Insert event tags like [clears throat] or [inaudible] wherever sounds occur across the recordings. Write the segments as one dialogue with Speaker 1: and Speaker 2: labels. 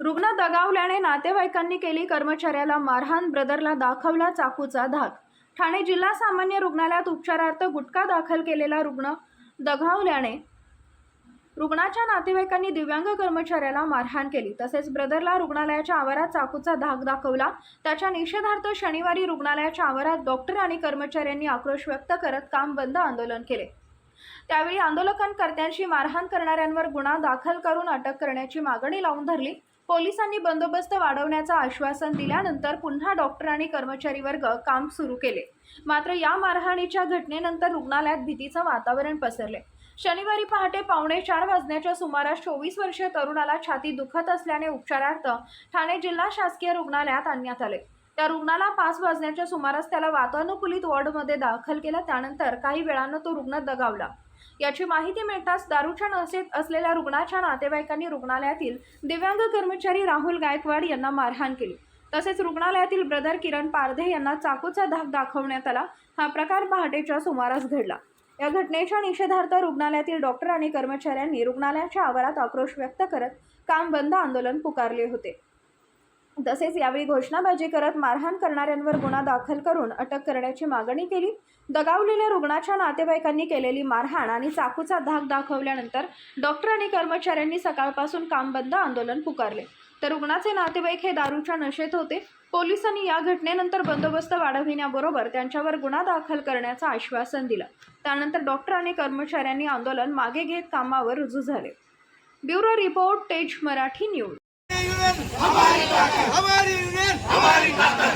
Speaker 1: रुग्ण दगावल्याने नातेवाईकांनी केली कर्मचाऱ्याला मारहाण ब्रदरला दाखवला चाकूचा धाक. ठाणे जिल्हा सामान्य रुग्णालयात उपचारार्थ गुटखा दाखल केलेला रुग्ण दगावल्याने रुग्णाच्या नातेवाईकांनी दिव्यांग कर्मचाऱ्याला मारहाण केली. तसेच ब्रदरला रुग्णालयाच्या आवारात चाकूचा धाक दाखवला. त्याच्या निषेधार्थ शनिवारी रुग्णालयाच्या आवारात डॉक्टर आणि कर्मचाऱ्यांनी आक्रोश व्यक्त करत काम बंद आंदोलन केले. त्यावेळी आंदोलनकर्त्यांशी मारहाण करणाऱ्यांवर गुन्हा दाखल करून अटक करण्याची मागणी लावून धरली. पोलिसांनी बंदोबस्त वाढवण्याचं आश्वासन दिल्यानंतर पुन्हा डॉक्टर आणि कर्मचारी वर्ग काम सुरू केले. मात्र या मारहाणीच्या घटनेनंतर रुग्णालयात भीतीचं वातावरण पसरले. शनिवारी पहाटे पावणे चार वाजण्याच्या सुमारास चोवीस वर्षीय तरुणाला छाती दुखत असल्याने उपचारार्थ ठाणे जिल्हा शासकीय रुग्णालयात आणण्यात आले. त्या रुग्णाला पाच वाजण्याच्या सुमारास त्याला वातानुकूलित वॉर्डमध्ये दाखल केला. त्यानंतर काही वेळानं तो रुग्ण दगावला. याची माहिती मिळताच दारूच्या नशेत असलेल्या रुग्णाच्या नातेवाईकांनी रुग्णालयातील दिव्यांग कर्मचारी राहुल गायकवाड यांना मारहाण केली. तसेच रुग्णालयातील ब्रदर किरण पारधे यांना चाकूचा धाक दाखवण्यात आला. हा प्रकार पहाटेच्या सुमारास घडला. या घटनेच्या निषेधार्थ रुग्णालयातील डॉक्टर आणि कर्मचाऱ्यांनी रुग्णालयाच्या आवारात आक्रोश व्यक्त करत काम बंद आंदोलन पुकारले होते. तसेच यावेळी घोषणाबाजी करत मारहाण करणाऱ्यांवर गुन्हा दाखल करून अटक करण्याची मागणी केली. दगावलेल्या रुग्णाच्या नातेवाईकांनी केलेली मारहाण आणि चाकूचा धाक दाखवल्यानंतर डॉक्टर आणि कर्मचाऱ्यांनी सकाळपासून काम बंद आंदोलन पुकारले. तर रुग्णाचे नातेवाईक हे दारूच्या नशेत होते. पोलिसांनी या घटनेनंतर बंदोबस्त वाढविण्याबरोबर त्यांच्यावर गुन्हा दाखल करण्याचं आश्वासन दिलं. त्यानंतर डॉक्टर आणि कर्मचाऱ्यांनी आंदोलन मागे घेत कामावर रुजू झाले. ब्युरो रिपोर्ट तेज मराठी न्यूज.
Speaker 2: हमारी यूनियन हमारी ताकत।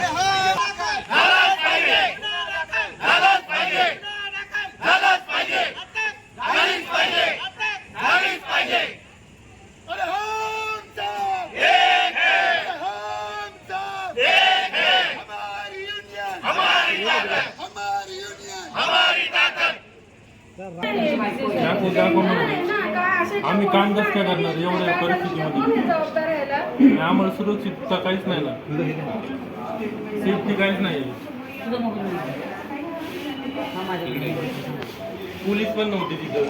Speaker 2: अरे हम सब एक है। हम सब एक है। हमारी यूनियन। हमारी ताकत। हमारी यूनियन। हमारी ताकत।
Speaker 3: दाखवू दाखवू नको. आम्ही काम कसं काय करणार एवढ्या परिस्थितीमध्ये. आम्हाला सुरक्षितता काहीच नाही ना. सेफ्टी काहीच नाही. पोलीस पण नव्हते तिथं.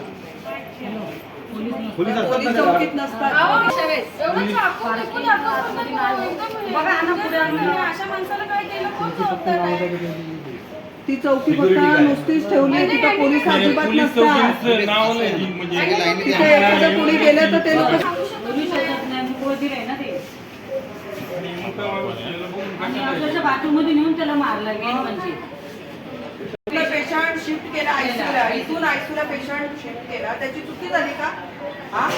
Speaker 4: ती चौकी बघा नुसतीच ठेवली तिथं पोलीस अजिबात
Speaker 3: पोलीस
Speaker 4: नसतात.
Speaker 3: चौकीचं नाव नाही म्हणजे
Speaker 4: तिथे एखादं कोणी गेलं तर ते लोक
Speaker 5: अक्षरशः बाथरूममध्ये नेऊन त्याला मारलं मेन म्हणजे.
Speaker 4: पेशंट शिफ्ट केला आयसीयूला इथून आयसीयूला पेशंट शिफ्ट केला. त्याची चुकी झाली का? हा?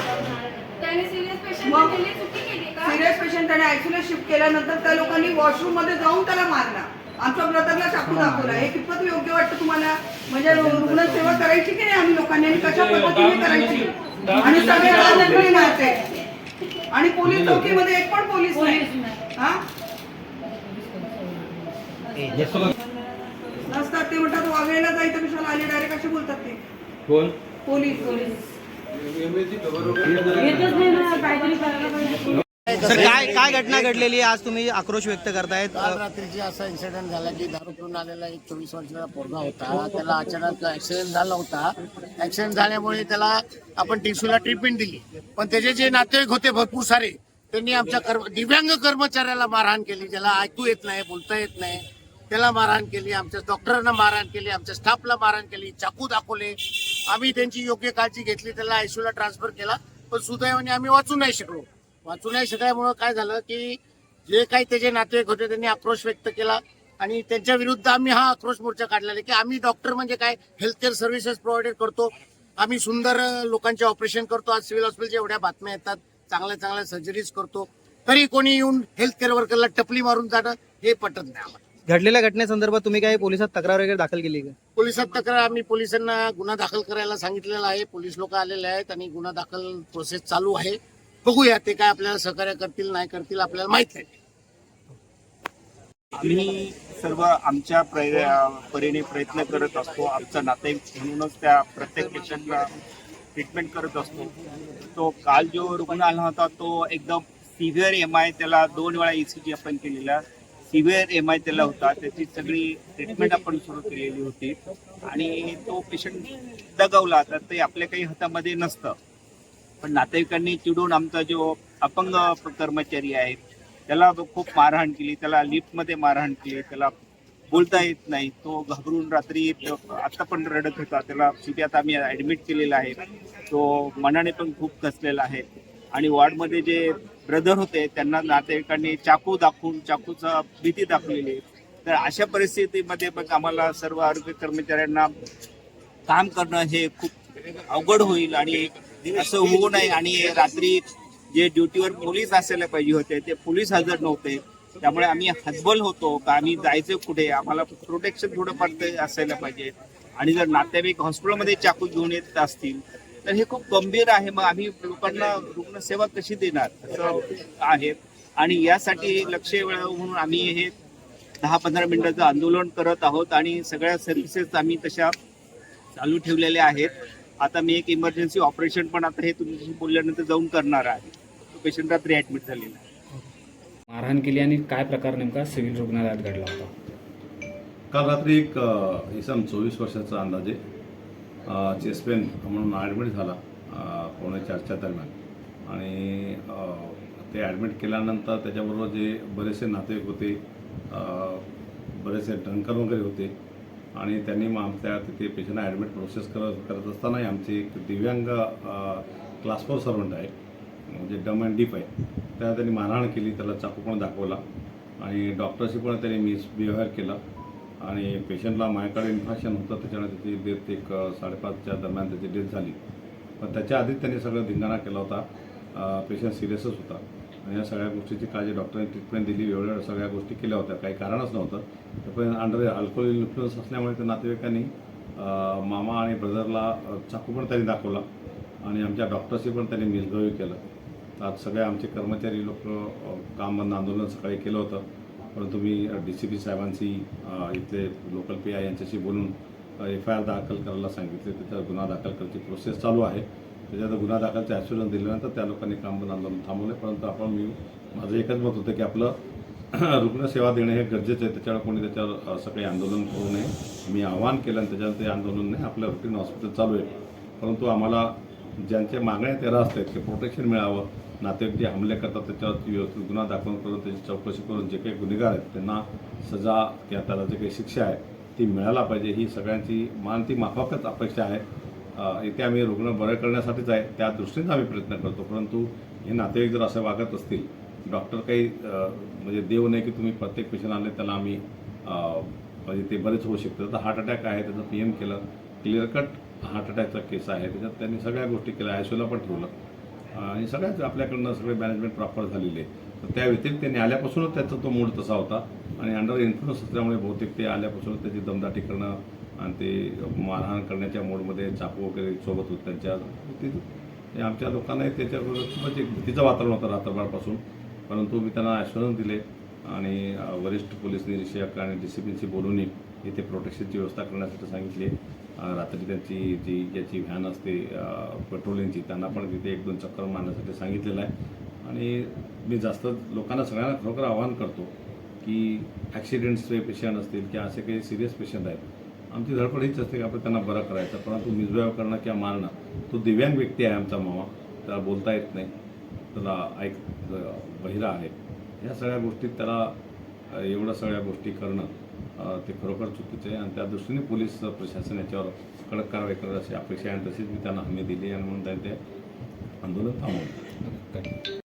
Speaker 6: त्याने सिरियस पेशंट
Speaker 4: मग?
Speaker 6: केली चुकी केली का?
Speaker 4: सिरियस पेशंट त्याने आयसीयूला शिफ्ट केल्यानंतर त्या लोकांनी वॉशरूममध्ये जाऊन त्याला मारला. आमच्या ब्रदरला चाकू दाखवला. हे कितपत योग्य वाटतं तुम्हाला? म्हणजे रुग्ण सेवा करायची की नाही आम्ही लोकांनी? आणि कशा पद्धतीने करायची? आणि सगळे राजकारणी मारते आणि पोलीस चौकीमध्ये एक पण पोलीस नाही. हा? नसतात ते म्हणतात वागळेला जायचं कशाला? आले डायरेक्ट असे बोलतात ते.
Speaker 3: कोण?
Speaker 4: पोलीस
Speaker 7: सर काय काय घटना घडलेली आहे? आज तुम्ही आक्रोश व्यक्त करतायत.
Speaker 8: काल रात्रीची असा इन्सिडेंट झाला की दारू पिऊन आलेला एक चोवीस वर्षाचा पोरगा होता. त्याला अचानक ऍक्सिडेंट झाला होता. ऍक्सिडेंट झाल्यामुळे त्याला आपण टिसूला ट्रीटमेंट दिली. पण त्याचे जे नातेवाईक होते भरपूर सारे त्यांनी आमच्या कर्म दिव्यांग कर्मचाऱ्याला मारहाण केली. ज्याला ऐकू येत नाही बोलता येत नाही. त्याला मारहाण केली आमच्या डॉक्टरांना मारहाण केली आमच्या स्टाफला मारहाण केली चाकू दाखवले. आम्ही त्यांची योग्य काळजी घेतली त्याला आयसीयूला ट्रान्सफर केला. पण सुदैवाने आम्ही वाचू नाही शकलो. वाचू नाही शकल्यामुळं काय झालं की जे काही त्याचे नातेवाईक होते त्यांनी आक्रोश व्यक्त केला. आणि त्यांच्या विरुद्ध आम्ही हा आक्रोश मोर्चा काढलेला की आम्ही डॉक्टर म्हणजे काय? हेल्थकेअर सर्व्हिसेस प्रोव्हाइडेड करतो. आम्ही सुंदर लोकांचे ऑपरेशन करतो. आज सिव्हिल हॉस्पिटलच्या एवढ्या बातम्या येतात. चांगल्या चांगल्या सर्जरीज करतो. तरी कोणी येऊन हेल्थ केअर वर्करला टपली मारून जाणं हे पटत नाही आम्हाला.
Speaker 7: घडलेल्या घटनेसंदर्भात तुम्ही काही पोलिसात तक्रार वगैरे दाखल केली का?
Speaker 8: पोलिसात तक्रार आम्ही पोलिसांना गुन्हा दाखल करायला सांगितलेला आहे. पोलीस लोक आलेले आहेत आणि गुन्हा दाखल प्रोसेस चालू आहे. बघूया ते काय आपल्याला सहकार्य करतील नाही करतील आपल्याला माहीत नाही
Speaker 9: आम्ही सर्व आमच्या प्रय- परीने प्रयत्न करत असतो. आमचा नातेवाईक म्हणूनच त्या प्रत्येक पेशंटला ट्रीटमेंट करत असतो. तो काल जो रुग्ण आला होता तो एकदम सिव्हिअर एम आय त्याला दोन वेळा ई सी जी आपण केलेला. सिव्हिअर एम आय त्याला होता. त्याची सगळी ट्रीटमेंट आपण सुरू केलेली होती. आणि तो पेशंट दगावला. तर ते आपल्या काही हातामध्ये नसतं. पण नातेवाईकांनी चिडून आमचा जो अपंग कर्मचारी आहे त्याला खूप मारहाण केली. त्याला लिफ्टमध्ये मारहाण केली. त्याला बोलता येत नाही. तो घाबरून रात्री आता पण रडत होता. त्याला शेवटी आता आम्ही ऍडमिट केलेला आहे. तो मनाने पण खूप कसलेला आहे. आणि वॉर्डमध्ये जे ब्रदर होते त्यांना नातेवाईकांनी चाकू दाखवून चाकूचा भीती दाखवलेली. आहे. तर अशा परिस्थितीमध्ये मग आम्हाला सर्व आरोग्य कर्मचाऱ्यांना काम करणं हे खूप अवघड होईल आणि असं होऊ नये. आणि रात्री जे ड्युटीवर पोलीस असायला पाहिजे होते ते पोलीस हजर नव्हते. त्यामुळे आम्ही हतबल होतो का आम्ही जायचं कुठे? आम्हाला प्रोटेक्शन थोडंफार असायला पाहिजे. आणि जर नातेवाईक हॉस्पिटलमध्ये चाकू घेऊन येत असतील तर हे खूप गंभीर आहे. मग आम्ही लोकांना रुग्णसेवा कशी देणार असं आहे. आणि यासाठी लक्ष वेळावं म्हणून आम्ही हे दहा पंधरा मिनिटाचं आंदोलन करत आहोत आणि सगळ्या सर्व्हिसेस आम्ही तशा चालू ठेवलेल्या आहेत. आता मी एक इमर्जन्सी ऑपरेशन पण आता हे तुमच्याशी बोलल्यानंतर जाऊन करणार आहे. पेशंट रात्री ऍडमिट झालेला आहे.
Speaker 10: मारहाण केली आणि काय प्रकार नेमका सिव्हिल रुग्णालयात घडला होता?
Speaker 11: काल रात्री एक इसम चोवीस वर्षाचा अंदाजे चेस्ट पेन म्हणून ॲडमिट झाला कोणा पावणे चारच्या दरम्यान. आणि ते ॲडमिट केल्यानंतर त्याच्याबरोबर जे बरेचसे नातेवाईक होते बरेचसे ड्रंकर वगैरे होते. आणि त्यांनी मग आमच्या तिथे पेशंटला ॲडमिट प्रोसेस करत करत असतानाही आमचे एक दिव्यांग क्लास फोर सर्वंट आहे म्हणजे डम अँड डीप आहे. त्या त्यांनी मारहाण केली त्याला चाकू पण दाखवला. आणि डॉक्टरशी पण त्यांनी मिसबिहेवियर केला. आणि पेशंटला माझ्याकडे इन्फेक्शन होतं त्याच्यानं त्याची डेथ एक साडेपाचच्या दरम्यान त्याची डेथ झाली. पण त्याच्या आधीच त्यांनी सगळं धिंगाणा केला होता. पेशंट सिरियसच होता. आणि या सगळ्या गोष्टीची काळजी डॉक्टरांनी ट्रीटमेंट दिली. वेळेवर सगळ्या गोष्टी केल्या होत्या. काही कारणच नव्हतं. पण अंडर अल्कोहोल इन्फ्लुअन्स असल्यामुळे त्या नातेवाईकांनी मामा आणि ब्रदरला चाकू पण त्यांनी दाखवला. आणि आमच्या डॉक्टरशी पण त्यांनी मिसबिहेव केलं. तर आज सगळे आमचे कर्मचारी लोक काम बंद आंदोलन सकाळी केलं होतं. परंतु मी डी सी पी साहेबांशी इथले लोकल पी आय यांच्याशी बोलून एफ आय आर दाखल करायला सांगितले. त्याच्यावर गुन्हा दाखल करायची प्रोसेस चालू आहे. त्याच्यात गुन्हा दाखलचं ॲश्युरन्स दिल्यानंतर त्या लोकांनी काम बंद आंदोलन थांबवलं परंतु आपण मी माझं एकच मत होतं की आपलं [clears throat] रुग्णसेवा देणं हे गरजेचं आहे. त्याच्यावर कोणी त्याच्यावर असं काही आंदोलन करू नये. मी आव्हान केलं आणि त्याच्यावर ते आंदोलन नाही आपलं रुटीन हॉस्पिटल चालू आहे. परंतु आम्हाला ज्यांच्या मागण्या तेरा असतात की प्रोटेक्शन मिळावं नातेवाईक जे हमले करतात त्याच्यावर व्यवस्थित गुन्हा दाखल करून त्याची चौकशी करून जे काही गुन्हेगार आहेत त्यांना सजा किंवा त्याला जे काही शिक्षा आहे ती मिळायला पाहिजे. ही सगळ्यांची मान ती माफकच अपेक्षा आहे. येथे इथे आम्ही रुग्ण बरे करण्यासाठीच आहे त्या दृष्टीनेच आम्ही प्रयत्न करतो. परंतु हे नातेवाईक जर असं वागत असतील डॉक्टर काही म्हणजे देव नाही की तुम्ही प्रत्येक पेशंट आले त्याला आम्ही म्हणजे ते बरेच होऊ शकतं. तर हार्ट अटॅक आहे त्याचं पी एम केलं क्लिअर कट हार्ट अटॅकचा केस आहे त्याच्यात त्यांनी सगळ्या गोष्टी केल्या आयसोला पण ठेवलं. आणि सगळ्याच आपल्याकडनं सगळे मॅनेजमेंट प्रॉपर झालेले. तर त्या व्यतिरिक्त त्यांनी आल्यापासूनच त्याचा तो मूड तसा होता. आणि अंडर इन्फ्लुअन्स असल्यामुळे बहुतेक ते आल्यापासूनच त्याची दमदाटी करणं आणि ते मारहाण करण्याच्या मूडमध्ये चाकू वगैरे सोबत होत त्यांच्या. ते- आमच्या लोकांनाही त्याच्याबरोबर खूपच एक भीतीचं वातावरण होतं रात्रभरपासून. परंतु मी त्यांना आश्वासन दिले आणि वरिष्ठ पोलीस निरीक्षक आणि डी सी पीशी बोलूनही इथे प्रोटेक्शनची व्यवस्था करण्यासाठी सांगितली. रात्री त्यांची जी ज्याची व्हॅन असते पेट्रोलिंगची त्यांना पण तिथे एक दोन चक्कर मारण्यासाठी सांगितलेलं आहे. आणि मी जास्त लोकांना सगळ्यांना खरोखर आवाहन करतो की ॲक्सिडेंट्सचे पेशंट असतील किंवा असे काही सिरियस पेशंट आहेत आमची धडपड हीच असते की आपण त्यांना बरं करायचं परंतु मिसबिहेव करणं किंवा मारणं तो दिव्यांग व्यक्ती आहे आमचा मामा त्याला बोलता येत नाही त्याला ऐक बहिरा आहे ह्या सगळ्या गोष्टीत त्याला एवढं एवढ्या सगळ्या गोष्टी करणं ते खरोखर चुकीचं आहे. आणि त्या दृष्टीने पोलीस प्रशासन याच्यावर कडक कारवाई करत अशी अपेक्षा आहे. आणि तशीच मी त्यांना हमी दिली आणि म्हणून त्यांनी ते आंदोलन थांबवलं.